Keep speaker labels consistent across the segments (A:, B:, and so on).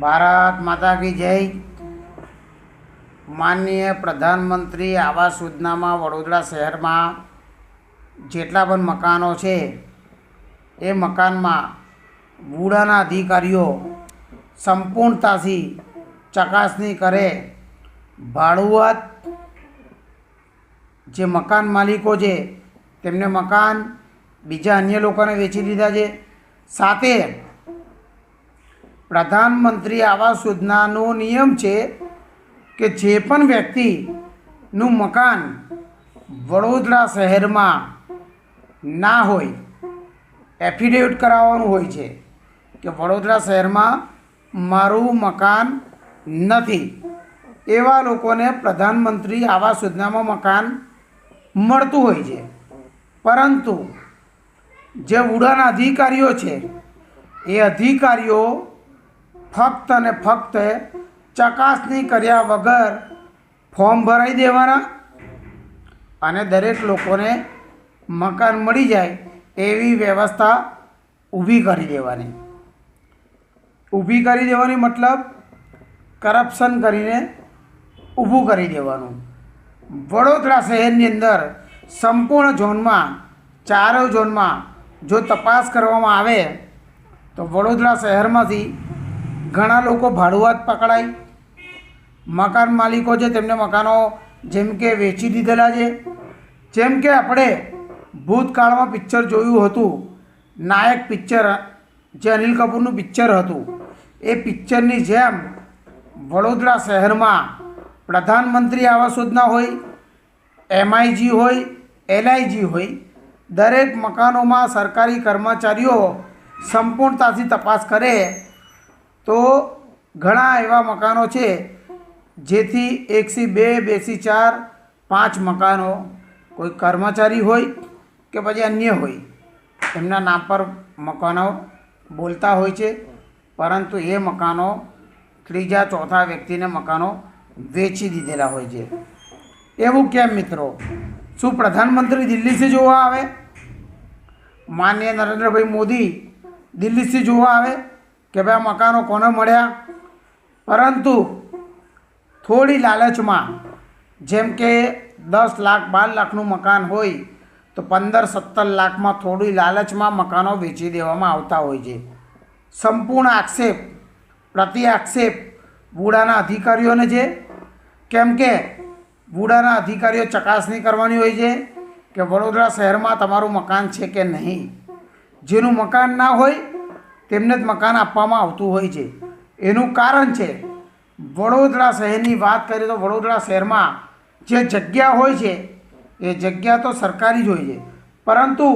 A: ભારત માતા કી જય. માનનીય પ્રધાનમંત્રી આવાસ યોજનામાં વડોદરા શહેરમાં જેટલા પણ મકાનો છે, એ મકાનમાં વુડાના અધિકારીઓ સંપૂર્ણતાથી ચકાસણી કરે. ભાડુઆત જે મકાન માલિકો છે, તેમને મકાન બીજા અન્ય લોકોને વેચી દીધા છે. સાથે પ્રધાનમંત્રી આવાસ યોજનાનો નિયમ છે કે જે પણ વ્યક્તિનું મકાન વડોદરા શહેરમાં ના હોય એફિડેવિટ કરાવવાનું હોય છે કે વડોદરા શહેરમાં મારું મકાન નથી, એવા લોકોને પ્રધાનમંત્રી આવાસ યોજનામાં મકાન મળતું હોય છે. પરંતુ જે ઉડાન અધિકારીઓ છે, એ અધિકારીઓ ફક્ત અને ફક્ત ચકાસણી કર્યા વગર ફોર્મ ભરાઈ દેવાના. અને દરેક લોકોને મકાન મળી જાય એવી વ્યવસ્થા ઊભી કરી દેવાની. ઊભી કરી દેવાની મતલબ કરપ્શન કરીને ઊભું કરી દેવાનું. વડોદરા શહેરની અંદર સંપૂર્ણ ઝોનમાં ચારો ઝોનમાં જો તપાસ કરવામાં આવે, તો વડોદરા શહેરમાંથી ઘણા લોકો ભાડુઆત પકડાય. મકાન માલિકો છે, તેમને મકાનો જેમ કે વેચી દીધેલા છે. જેમ કે આપણે ભૂતકાળમાં પિક્ચર જોયું હતું, નાયક પિક્ચર, જે અનિલ કપૂરનું પિક્ચર હતું. એ પિક્ચરની જેમ વડોદરા શહેરમાં પ્રધાનમંત્રી આવાસ યોજના હોય, એમઆઈજી હોય, એલઆઈજી હોય, દરેક મકાનોમાં સરકારી કર્મચારીઓ સંપૂર્ણતાથી તપાસ કરે તો ઘણા એવા મકાનો છે, જેથી એકથી બે, બેથી ચાર, પાંચ મકાનો કોઈ કર્મચારી હોય કે પછી અન્ય હોય. એમના નામ પર મકાનો બોલતા હોય છે, પરંતુ એ મકાનો ત્રીજા, ચોથા વ્યક્તિને મકાનો વેચી દીધેલા હોય છે. એવું કેમ મિત્રો? શું પ્રધાનમંત્રી દિલ્હીથી જોવા આવે? માન્ય નરેન્દ્રભાઈ મોદી દિલ્હીથી જોવા આવે? કે ભાઈ આ મકાનો કોને મળ્યા? પરંતુ થોડી લાલચમાં, જેમ કે દસ લાખ, બાર લાખનું મકાન હોય, તો પંદર, સત્તર લાખમાં થોડી લાલચમાં મકાનો વેચી દેવામાં આવતા હોય છે. સંપૂર્ણ આક્ષેપ પ્રતિ આક્ષેપ વુડાના અધિકારીઓને છે. કેમ કે વુડાના અધિકારીઓ ચકાસણી કરવાની હોય છે કે વડોદરા શહેરમાં તમારું મકાન છે કે નહીં. જેનું મકાન ના હોય તેમને જ મકાન આપવામાં આવતું હોય છે. એનું કારણ છે, વડોદરા શહેરની વાત કરીએ તો વડોદરા શહેરમાં જે જગ્યા હોય છે, એ જગ્યા તો સરકારી જ હોય છે. પરંતુ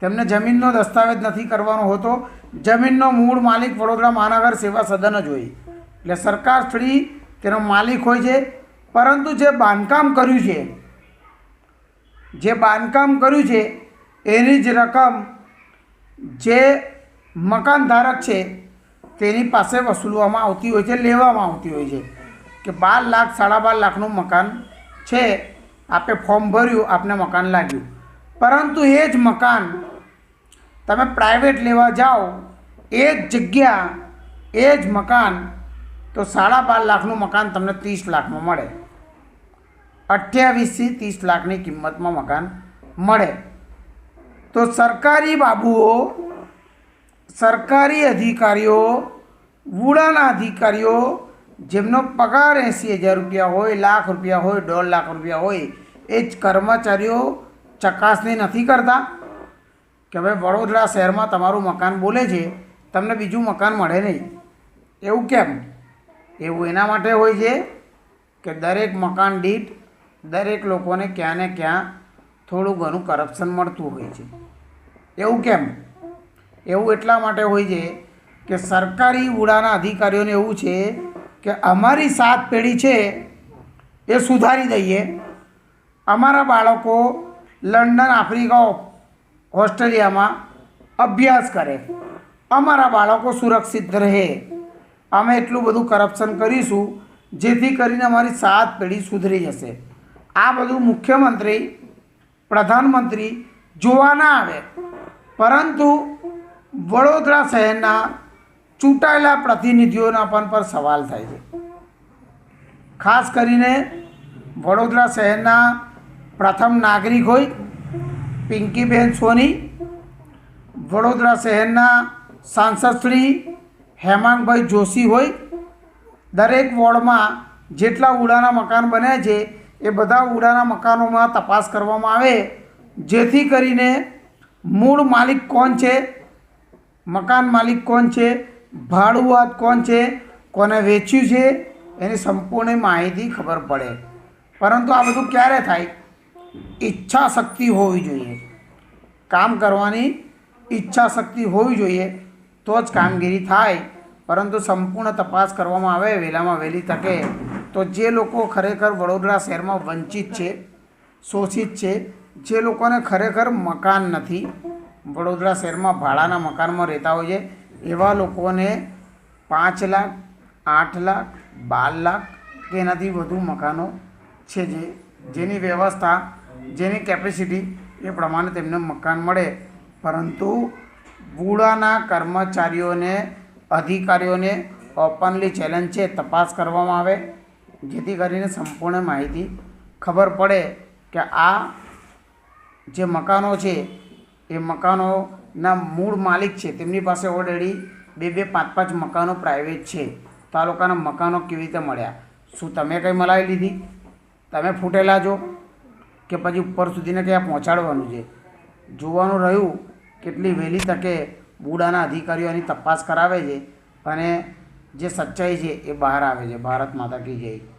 A: તેમને જમીનનો દસ્તાવેજ નથી કરવાનો હોતો. જમીનનો મૂળ માલિક વડોદરા મહાનગર સેવા સદન જ હોય. એટલે સરકાર સ્થળી તેનો માલિક હોય છે. પરંતુ જે બાંધકામ કર્યું છે, જે બાંધકામ કર્યું છે, એની જ રકમ જે મકાન ધારક છે, તેની પાસે વસૂલવામાં આવતી હોય છે, લેવામાં આવતી હોય છે. કે બાર લાખ, સાડા બાર લાખનું મકાન છે, આપે ફોર્મ ભર્યું, આપને મકાન લાગ્યું. પરંતુ એ જ મકાન તમે પ્રાઇવેટ લેવા જાઓ, એ જ જગ્યા, એ જ મકાન, તો સાડા બાર લાખનું મકાન તમને ત્રીસ લાખમાં મળે. અઠ્યાવીસથી ત્રીસ લાખની કિંમતમાં મકાન મળે. તો સરકારી બાબુઓ સરકારી અધિકારીઓ, વુડાના અધિકારીઓ, જેમનો પગાર એંસી હજાર રૂપિયા હોય, લાખ રૂપિયા હોય, દોઢ લાખ રૂપિયા હોય, એ જ કર્મચારીઓ ચકાસણી નથી કરતા કે ભાઈ વડોદરા શહેરમાં તમારું મકાન બોલે છે, તમને બીજું મકાન મળે નહીં. એવું કેમ? એવું એના માટે હોય છે કે દરેક મકાન દીઠ દરેક લોકોને ક્યાં ને ક્યાં થોડું ઘણું કરપ્શન મળતું હોય છે. એવું કેમ? એવું એટલા માટે હોય છે કે સરકારી ઉડાના અધિકારીઓને એવું છે કે અમારી સાત પેઢી છે એ સુધારી દઈએ. અમારા બાળકો લંડન, આફ્રિકા, ઓસ્ટ્રેલિયામાં અભ્યાસ કરે. અમારા બાળકો સુરક્ષિત રહે. અમે એટલું બધું કરપ્શન કરીશું જેથી કરીને અમારી સાત પેઢી સુધરી જશે. આ બધું મુખ્યમંત્રી, પ્રધાનમંત્રી જોવા ના આવે. પરંતુ વડોદરા શહેરના ચૂંટાયેલા પ્રતિનિધિઓના પણ પર સવાલ થાય છે. ખાસ કરીને વડોદરા શહેરના પ્રથમ નાગરિક હોય પિંકીબેન સોની, વડોદરા શહેરના સાંસદ શ્રી હેમાંગભાઈ જોશી હોય, દરેક વોર્ડમાં જેટલા ઉડાના મકાન બન્યા છે, એ બધા ઉડાના મકાનોમાં તપાસ કરવામાં આવે, જેથી કરીને મૂળ માલિક કોણ છે મકાન માલિક કોણ છે? ભાડુઆત કોણ છે? કોને વેચ્યું છે? એની સંપૂર્ણ માહિતી ખબર પડે. પરંતુ આ બધું ક્યારે થાય? ઈચ્છા શક્તિ હોવી જોઈએ. કામ કરવાની ઈચ્છા શક્તિ હોવી જોઈએ તો જ કામગીરી થાય. પરંતુ સંપૂર્ણ તપાસ કરવામાં આવે વહેલામાં વહેલી તકે, તો જે લોકો ખરેખર વડોદરા શહેરમાં વંચિત છે, શોષિત છે, જે લોકોને ખરેખર મકાન નથી વડોદરા શહેરમાં ભાડાના મકાનમાં રહેતા હોય છે. એવા લોકોને પાંચ લાખ, આઠ લાખ, બાર લાખ કે એનાથી વધુ મકાનો છે જે, જેની વ્યવસ્થા, જેની કેપેસિટી એ પ્રમાણે તેમને મકાન મળે. પરંતુ બુડાના કર્મચારીઓને, અધિકારીઓને ઓપનલી ચેલેન્જ છે, તપાસ કરવામાં આવે, જેથી કરીને સંપૂર્ણ માહિતી ખબર પડે કે આ જે મકાનો છે એ મકાનોના મૂળ માલિક છે. તેમની પાસે ઓલરેડી બે બે, પાંચ પાંચ મકાનો પ્રાઇવેટ છે. તો આ લોકોના મકાનો કેવી રીતે મળ્યા? શું તમે કંઈ મલાવી લીધી? તમે ફૂટેલા છો? કે પછી ઉપર સુધીને ક્યાં પહોંચાડવાનું છે? જોવાનું રહ્યું, કેટલી વહેલી તકે બુડાના અધિકારીઓની તપાસ કરાવે છે અને જે સચ્ચાઈ છે એ બહાર આવે છે. ભારત માતા કી જય.